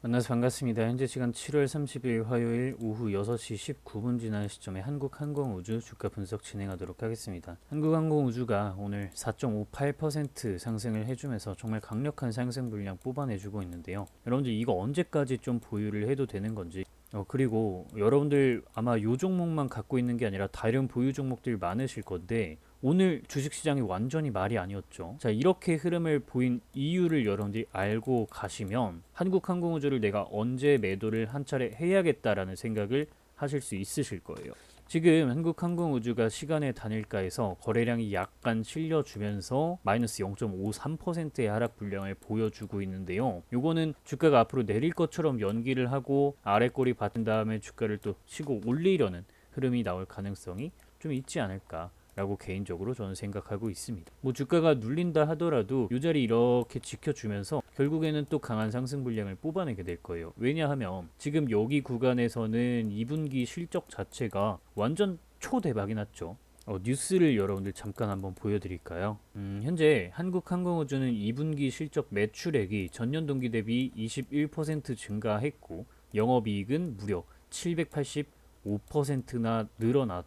만나서 반갑습니다. 현재 시간 7월 30일 화요일 오후 6시 19분 지난 시점에 한국항공우주 주가 분석 진행하도록 하겠습니다. 한국항공우주가 오늘 4.58% 상승을 해주면서 정말 강력한 상승 분량 뽑아내주고 있는데요. 여러분들 이거 언제까지 좀 보유를 해도 되는 건지 어, 그리고 여러분들 아마 요 종목만 갖고 있는 게 아니라 다른 보유 종목들 많으실 건데 오늘 주식시장이 완전히 말이 아니었죠. 자, 이렇게 흐름을 보인 이유를 여러분들이 알고 가시면 한국항공우주를 내가 언제 매도를 한 차례 해야겠다라는 생각을 하실 수 있으실 거예요. 지금 한국항공우주가 시간의 단일가에서 거래량이 약간 실려주면서 마이너스 0.53%의 하락 분량을 보여주고 있는데요. 요거는 주가가 앞으로 내릴 것처럼 연기를 하고 아래 꼬리 받은 다음에 주가를 또 치고 올리려는 흐름이 나올 가능성이 좀 있지 않을까 라고 개인적으로 저는 생각하고 있습니다. 뭐 주가가 눌린다 하더라도 이 자리 이렇게 지켜주면서 결국에는 또 강한 상승 분량을 뽑아내게 될 거예요. 왜냐하면 지금 여기 구간에서는 2분기 실적 자체가 완전 초대박이 났죠. 어, 뉴스를 여러분들 잠깐 한번 보여드릴까요? 음, 현재 한국항공우주는 2분기 실적 매출액이 전년 동기 대비 21% 증가했고 영업이익은 무려 785%나 늘어났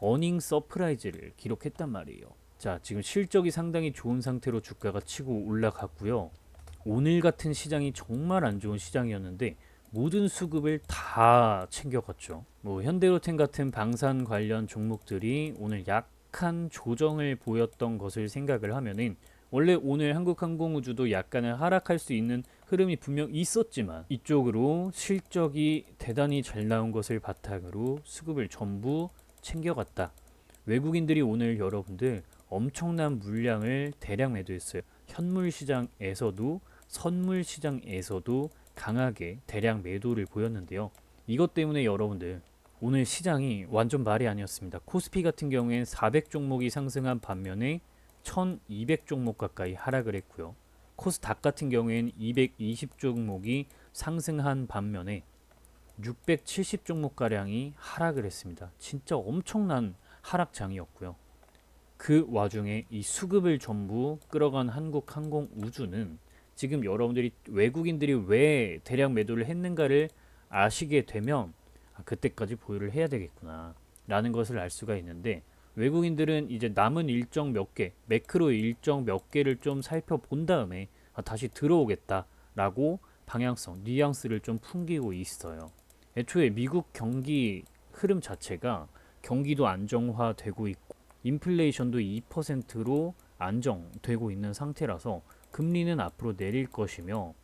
어닝 서프라이즈를 기록했단 말이에요. 자, 지금 실적이 상당히 좋은 상태로 주가가 치고 올라갔고요. 오늘 같은 시장이 정말 안 좋은 시장이었는데 모든 수급을 다 챙겨갔죠. 뭐 현대로템 같은 방산 관련 종목들이 오늘 약한 조정을 보였던 것을 생각을 하면은 원래 오늘 한국항공우주도 약간은 하락할 수 있는 흐름이 분명 있었지만 이쪽으로 실적이 대단히 잘 나온 것을 바탕으로 수급을 전부 챙겨갔다. 외국인들이 오늘 여러분들 엄청난 물량을 대량 매도했어요. 현물 시장에서도 선물 시장에서도 강하게 대량 매도를 보였는데요. 이것 때문에 여러분들 오늘 시장이 완전 말이 아니었습니다. 코스피 같은 경우엔 400 종목이 상승한 반면에 1200 종목 가까이 하락을 했고요. 코스닥 같은 경우엔 220 종목이 상승한 반면에 670 종목 가량이 하락을 했습니다. 진짜 엄청난 하락장이었고요. 그 와중에 이 수급을 전부 끌어간 한국항공우주는 지금 여러분들이 외국인들이 왜 대량 매도를 했는가를 아시게 되면 아, 그때까지 보유를 해야 되겠구나 라는 것을 알 수가 있는데 외국인들은 이제 남은 일정 몇 개, 매크로 일정 몇 개를 좀 살펴본 다음에 아, 다시 들어오겠다 라고 방향성, 뉘앙스를 좀 풍기고 있어요. 애초에 미국 경기 흐름 자체가 경기도 안정화되고 있고 인플레이션도 2%로 안정되고 있는 상태라서 금리는 앞으로 내릴 것이며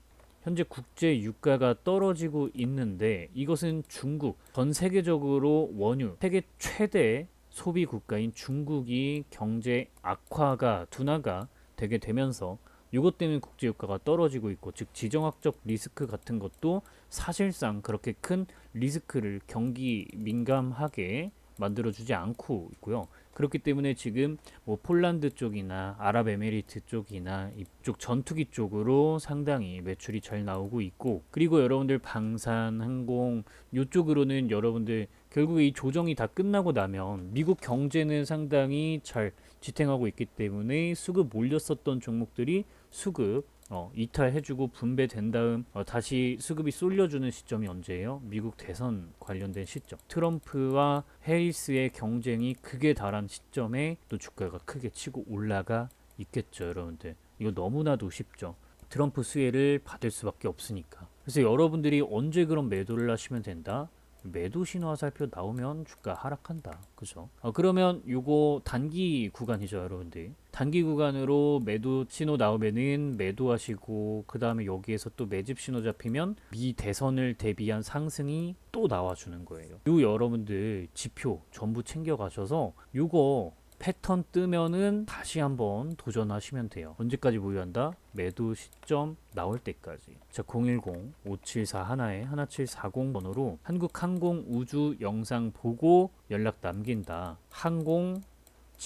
현재 국제 유가가 떨어지고 있는데 이것은 중국 전 세계적으로 원유 세계 최대 소비 국가인 중국이 경제 악화가 둔화가 되게 되면서 이것 때문에 국제 유가가 떨어지고 있고 즉 지정학적 리스크 같은 것도 사실상 그렇게 큰 리스크를 경기 민감하게 만들어주지 않고 있고요. 그렇기 때문에 지금 뭐 폴란드 쪽이나 아랍에미리트 쪽이나 이쪽 전투기 쪽으로 상당히 매출이 잘 나오고 있고 그리고 여러분들 방산 항공 이쪽으로는 여러분들 결국에 이 조정이 다 끝나고 나면 미국 경제는 상당히 잘 지탱하고 있기 때문에 수급 몰렸었던 종목들이 수급 어, 이탈해주고 분배된 다음 어, 다시 수급이 쏠려주는 시점이 언제예요? 미국 대선 관련된 시점. 트럼프와 해리스의 경쟁이 극에 달한 시점에 또 주가가 크게 치고 올라가 있겠죠, 여러분들. 이거 너무나도 쉽죠. 트럼프 수혜를 받을 수밖에 없으니까. 그래서 여러분들이 언제 그런 매도를 하시면 된다? 매도 신호 화살표 나오면 주가 하락한다. 그죠? 어, 그러면 요거 단기 구간이죠, 여러분들. 단기 구간으로 매도 신호 나오면은 매도하시고 그 다음에 여기에서 또 매집 신호 잡히면 미 대선을 대비한 상승이 또 나와주는 거예요. 요 여러분들 지표 전부 챙겨가셔서 요거 패턴 뜨면은 다시 한번 도전하시면 돼요. 언제까지 보유한다? 매도 시점 나올 때까지. 자, 010-5741에 1740 번호로 한국항공우주 영상 보고 연락 남긴다. 항공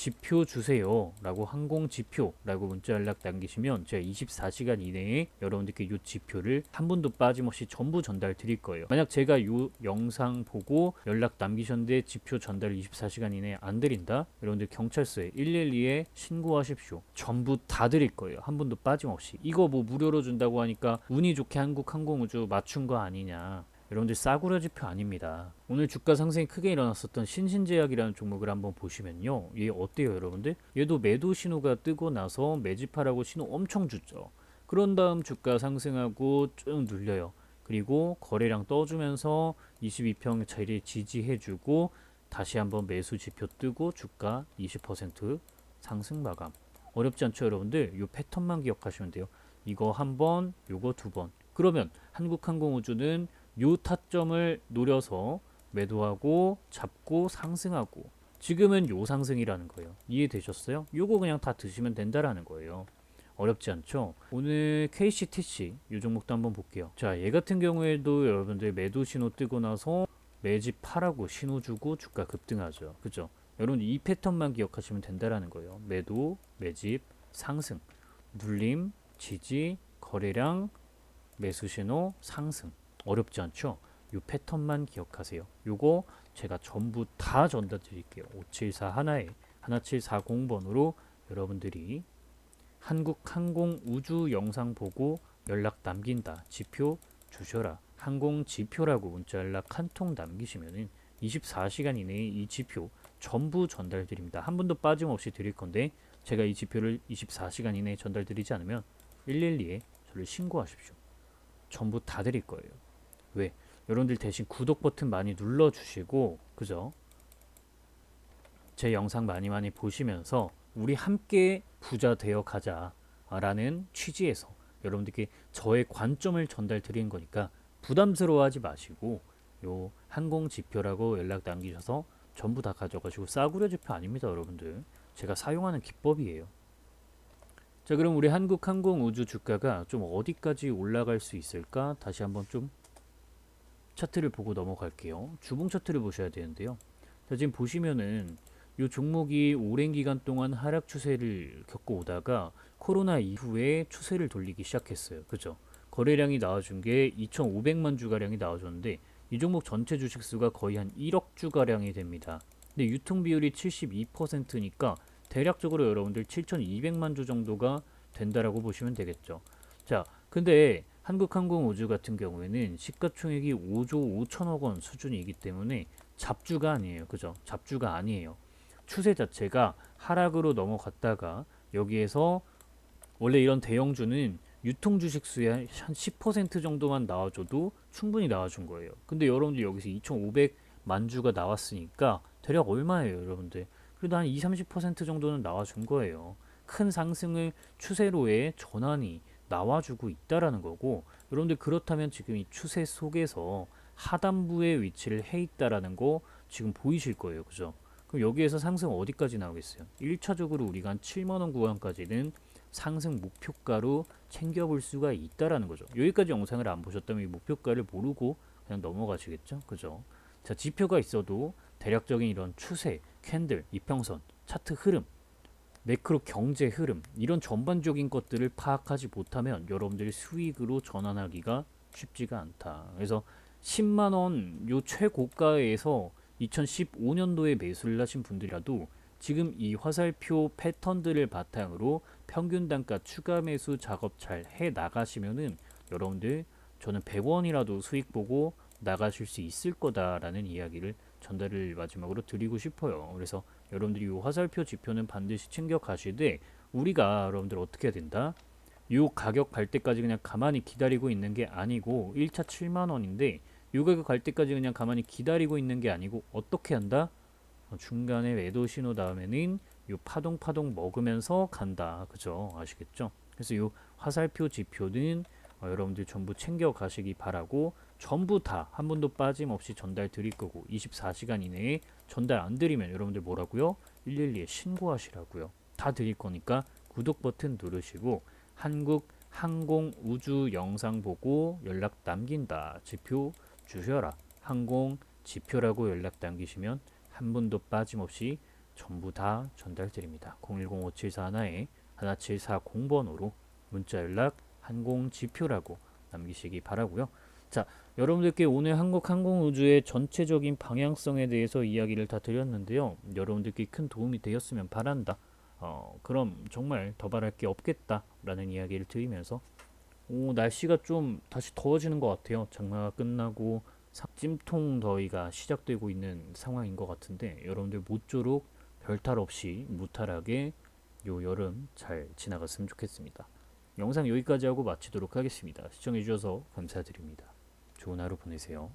지표 주세요. 라고 항공 지표라고 문자 연락 남기시면 제가 24시간 이내에 여러분들께 이 지표를 한 분도 빠짐없이 전부 전달 드릴 거예요. 만약 제가 이 영상 보고 연락 남기셨는데 지표 전달 24시간 이내에 안 드린다? 여러분들 경찰서에 112에 신고하십시오. 전부 다 드릴 거예요. 한 분도 빠짐없이. 이거 뭐 무료로 준다고 하니까 운이 좋게 한국항공우주 맞춘 거 아니냐 여러분들 싸구려 지표 아닙니다. 오늘 주가 상승이 크게 일어났었던 신신제약이라는 종목을 한번 보시면요. 얘 어때요, 여러분들? 얘도 매도 신호가 뜨고 나서 매집하라고 신호 엄청 주죠. 그런 다음 주가 상승하고 쭉 눌려요. 그리고 거래량 떠주면서 22평짜리 지지해주고 다시 한번 매수 지표 뜨고 주가 20% 상승 마감. 어렵지 않죠, 여러분들? 이 패턴만 기억하시면 돼요. 이거 한 번, 요거 두 번. 그러면 한국항공우주는 요 타점을 노려서 매도하고 잡고 상승하고 지금은 요 상승이라는 거예요. 이해되셨어요? 요거 그냥 다 드시면 된다라는 거예요. 어렵지 않죠? 오늘 KCTC 요 종목도 한번 볼게요. 자, 얘 같은 경우에도 여러분들 매도 신호 뜨고 나서 매집하라고 신호 주고 주가 급등하죠. 그죠? 여러분 이 패턴만 기억하시면 된다라는 거예요. 매도, 매집, 상승, 눌림, 지지, 거래량, 매수 신호, 상승. 어렵지 않죠? 이 패턴만 기억하세요. 요거 제가 전부 다 전달 드릴게요. 574 하나에 1740번으로 여러분들이 한국항공 우주 영상 보고 연락 남긴다. 지표 주셔라. 항공 지표라고 문자 연락 한 통 남기시면은 24시간 이내에 이 지표 전부 전달 드립니다. 한 분도 빠짐없이 드릴 건데 제가 이 지표를 24시간 이내에 전달 드리지 않으면 112에 저를 신고하십시오. 전부 다 드릴 거예요. 왜? 여러분들 대신 구독 버튼 많이 눌러주시고 그죠? 제 영상 많이 많이 보시면서 우리 함께 부자 되어 가자 라는 취지에서 여러분들께 저의 관점을 전달 드리는 거니까 부담스러워하지 마시고 요 항공 지표라고 연락 남기셔서 전부 다 가져가시고 싸구려 지표 아닙니다 여러분들 제가 사용하는 기법이에요 자 그럼 우리 한국항공우주 주가가 좀 어디까지 올라갈 수 있을까 다시 한번 좀 차트를 보고 넘어갈게요. 주봉 차트를 보셔야 되는데요. 자, 지금 보시면은 이 종목이 오랜 기간 동안 하락 추세를 겪고 오다가 코로나 이후에 추세를 돌리기 시작했어요. 그죠? 거래량이 나와준 게 2,500만 주가량이 나와줬는데 이 종목 전체 주식 수가 거의 한 1억 주가량이 됩니다. 근데 유통 비율이 72%니까 대략적으로 여러분들 7,200만 주 정도가 된다라고 보시면 되겠죠. 자, 근데 한국항공우주 같은 경우에는 시가총액이 5조 5천억 원 수준이기 때문에 잡주가 아니에요. 그죠? 잡주가 아니에요. 추세 자체가 하락으로 넘어갔다가 여기에서 원래 이런 대형주는 유통 주식 수의 한 10% 정도만 나와줘도 충분히 나와준 거예요. 근데 여러분들 여기서 2,500만 주가 나왔으니까 대략 얼마예요, 여러분들? 그래도 한 2, 30% 정도는 나와준 거예요. 큰 상승을 추세로의 전환이 나와주고 있다라는 거고 여러분들 그렇다면 지금 이 추세 속에서 하단부에 위치를 해 있다라는 거 지금 보이실 거예요. 그죠? 그럼 여기에서 상승 어디까지 나오겠어요? 1차적으로 우리가 한 7만원 구간까지는 상승 목표가로 챙겨볼 수가 있다라는 거죠. 여기까지 영상을 안 보셨다면 이 목표가를 모르고 그냥 넘어가시겠죠? 그죠? 자 지표가 있어도 대략적인 이런 추세 캔들 이평선 차트 흐름 매크로 경제 흐름 이런 전반적인 것들을 파악하지 못하면 여러분들이 수익으로 전환하기가 쉽지가 않다. 그래서 10만 원 요 최고가에서 2015년도에 매수를 하신 분들이라도 지금 이 화살표 패턴들을 바탕으로 평균 단가 추가 매수 작업 잘 해 나가시면은 여러분들 저는 100원이라도 수익 보고 나가실 수 있을 거다라는 이야기를 전달을 마지막으로 드리고 싶어요. 그래서 여러분들이 이 화살표 지표는 반드시 챙겨 가시되 우리가 여러분들 어떻게 해야 된다? 이 가격 갈 때까지 그냥 가만히 기다리고 있는 게 아니고 1차 7만 원인데 이 가격 갈 때까지 그냥 가만히 기다리고 있는 게 아니고 어떻게 한다? 어, 중간에 매도 신호 다음에는 이 파동 파동 먹으면서 간다. 그죠? 아시겠죠? 그래서 이 화살표 지표는 어, 여러분들 전부 챙겨 가시기 바라고 전부 다한 분도 빠짐없이 전달 드릴 거고 24시간 이내에 전달 안 드리면 여러분들 뭐라고요? 112에 신고하시라고요. 다 드릴 거니까 구독 버튼 누르시고 한국 항공 우주 영상 보고 연락 남긴다. 지표 주셔라. 항공 지표라고 연락 남기시면 한 분도 빠짐없이 전부 다 전달드립니다. 010-5741에 1740번으로 문자 연락 항공 지표라고 남기시기 바라고요. 자, 여러분들께 오늘 한국 항공우주의 전체적인 방향성에 대해서 이야기를 다 드렸는데요. 여러분들께 큰 도움이 되었으면 바란다. 어, 그럼 정말 더 바랄 게 없겠다라는 이야기를 드리면서 오, 날씨가 좀 다시 더워지는 것 같아요. 장마가 끝나고 사- 찜통 더위가 시작되고 있는 상황인 것 같은데 여러분들 모쪼록 별탈 없이 무탈하게 요 여름 잘 지나갔으면 좋겠습니다. 영상 여기까지 하고 마치도록 하겠습니다. 시청해주셔서 감사드립니다. 좋은 하루 보내세요.